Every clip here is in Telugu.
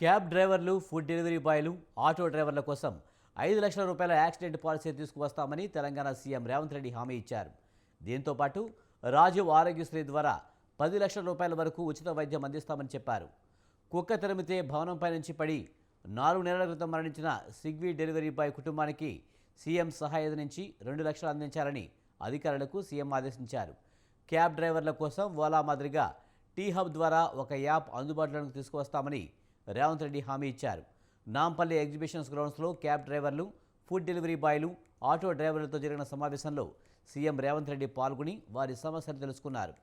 క్యాబ్ డ్రైవర్లు ఫుడ్ డెలివరీ బాయ్లు ఆటో డ్రైవర్ల కోసం ఐదు లక్షల రూపాయల యాక్సిడెంట్ పాలసీ తీసుకువస్తామని తెలంగాణ సీఎం రేవంత్ రెడ్డి హామీ ఇచ్చారు. దీంతో పాటు రాజీవ్ ఆరోగ్యశ్రీ ద్వారా పది లక్షల రూపాయల వరకు ఉచిత వైద్యం అందిస్తామని చెప్పారు. కుక్క తరిమితే భవనంపై నుంచి పడి నాలుగు నెలల క్రితం మరణించిన సిగ్వీ డెలివరీ బాయ్ కుటుంబానికి సీఎం సహాయం నుంచి రెండు లక్షలు అందించాలని అధికారులకు సీఎం ఆదేశించారు. క్యాబ్ డ్రైవర్ల కోసం ఓలా మాదిరిగా టీ హబ్ ద్వారా ఒక యాప్ అందుబాటులోకి తీసుకువస్తామని రేవంత్ రెడ్డి హామీ ఇచ్చారు. నాంపల్లి ఎగ్జిబిషన్స్ గ్రౌండ్స్లో క్యాబ్ డ్రైవర్లు ఫుడ్ డెలివరీ బాయ్లు ఆటో డ్రైవర్లతో జరిగిన సమావేశంలో సీఎం రేవంత్ రెడ్డి పాల్గొని వారి సమస్యలు తెలుసుకున్నారు.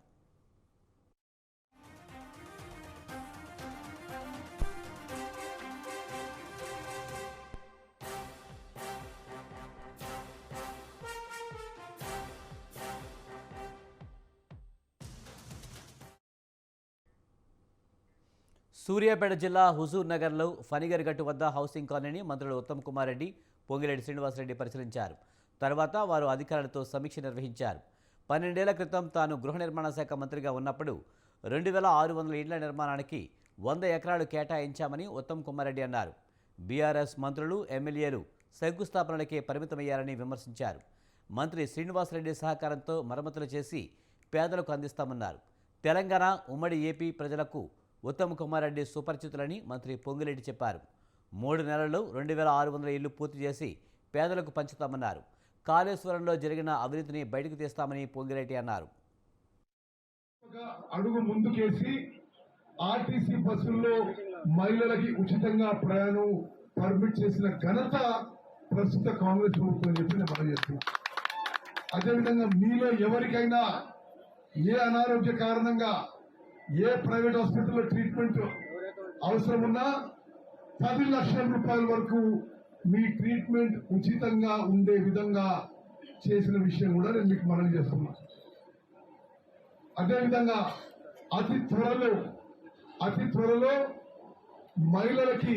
సూర్యాపేట జిల్లా హుజూర్ నగర్లో ఫణిగర్గట్టు వద్ద హౌసింగ్ కాలనీని మంత్రులు ఉత్తమ్ కుమార్ రెడ్డి పొంగిరెడ్డి శ్రీనివాసరెడ్డి పరిశీలించారు. తర్వాత వారు అధికారులతో సమీక్ష నిర్వహించారు. పన్నెండేళ్ళ క్రితం తాను గృహ నిర్మాణ శాఖ మంత్రిగా ఉన్నప్పుడు రెండు వేల ఆరు వందల ఇళ్ళ నిర్మాణానికి వంద ఎకరాలు కేటాయించామని ఉత్తమ్ కుమార్ రెడ్డి అన్నారు. బీఆర్ఎస్ మంత్రులు ఎమ్మెల్యేలు శంకుస్థాపనలకే పరిమితమయ్యారని విమర్శించారు. మంత్రి శ్రీనివాసరెడ్డి సహకారంతో మరమ్మతులు చేసి పేదలకు అందిస్తామన్నారు. తెలంగాణ ఉమ్మడి ఏపీ ప్రజలకు ఉత్తమ్ కుమార్ రెడ్డి సుపరిచితులని మంత్రి పొంగిరెడ్డి చెప్పారు. మూడు నెలల్లో రెండు వేల ఆరు వందల ఇళ్ళు పూర్తి చేసి పేదలకు పంచుతామన్నారు. కాళేశ్వరంలో జరిగిన అవినీతిని బయటకు తీస్తామని పొంగిరెడ్డి అన్నారు. అడుగు ముందుకేసి ఆర్టీసీ బస్సుల్లో మహిళలకి ఉచితంగా ప్రయాణం పర్మిట్ చేసిన ఘనత ప్రస్తుత కాంగ్రెస్ ప్రభుత్వం చెప్పి నేను మనం అదేవిధంగా మీలో ఎవరికైనా ఏ అనారోగ్య కారణంగా ఏ ప్రైవేట్ హాస్పిటల్లో ట్రీట్మెంట్ అవసరం ఉన్నా పది లక్షల రూపాయల వరకు మీ ట్రీట్మెంట్ ఉచితంగా ఉండే విధంగా చేసిన విషయం కూడా నేను మీకు మనం చేస్తున్నా. అదేవిధంగా అతి త్వరలో అతి త్వరలో మహిళలకి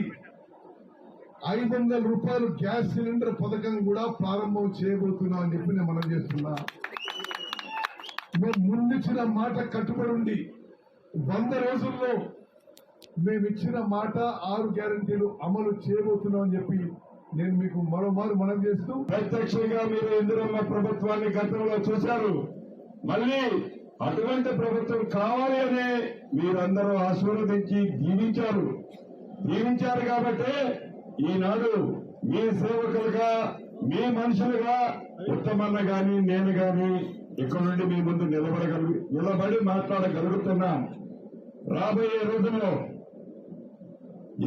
ఐదు వందల రూపాయలు గ్యాస్ సిలిండర్ పథకం కూడా ప్రారంభం చేయబోతున్నా అని చెప్పి నేను మనం చేస్తున్నా. మేము ముందిచ్చిన మాట కట్టుబడి ఉండి వంద రోజుల్లో మేము ఇచ్చిన మాట ఆరు గ్యారంటీలు అమలు చేయబోతున్నాం అని చెప్పి నేను మీకు మరోమారు మనం చేస్తూ ప్రత్యక్షంగా మీరు ఇందిరమ్మ ప్రభుత్వాన్ని గతంలో చూశారు. మళ్ళీ అటువంటి ప్రభుత్వం కావాలి అనే మీరందరూ ఆశీర్వదించి దీవించారు దీవించారు కాబట్టి ఈనాడు మీ సేవకులుగా మీ మనుషులుగా ఉత్తమన్న గాని నేను గాని ఇక్కడ నుండి మీ ముందు నిలబడగలు నిలబడి మాట్లాడగలుగుతున్నాం. రాబోయే రోజుల్లో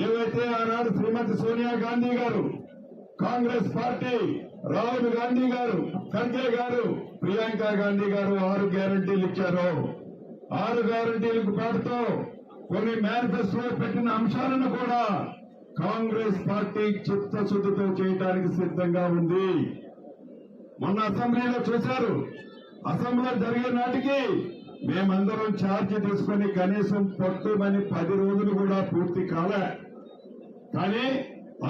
ఏవైతే ఆనాడు శ్రీమతి సోనియా గాంధీ గారు కాంగ్రెస్ పార్టీ రాహుల్ గాంధీ గారు ఖర్గే గారు ప్రియాంక గాంధీ గారు ఆరు గ్యారంటీలు ఇచ్చారు. ఆరు గ్యారంటీలకు పాటుతో కొన్ని మేనిఫెస్టో పెట్టిన అంశాలను కూడా కాంగ్రెస్ పార్టీ చిత్తశుద్ధితో చేయడానికి సిద్ధంగా ఉంది. మొన్న అసెంబ్లీలో చూశారు అసెంబ్లీ జరిగే నాటికి మేమందరం ఛార్జ్ తీసుకుని కనీసం పట్టుమని పది రోజులు కూడా పూర్తి కాలే. కానీ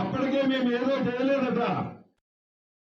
అప్పటికే మేము ఏదో చేయలేదట.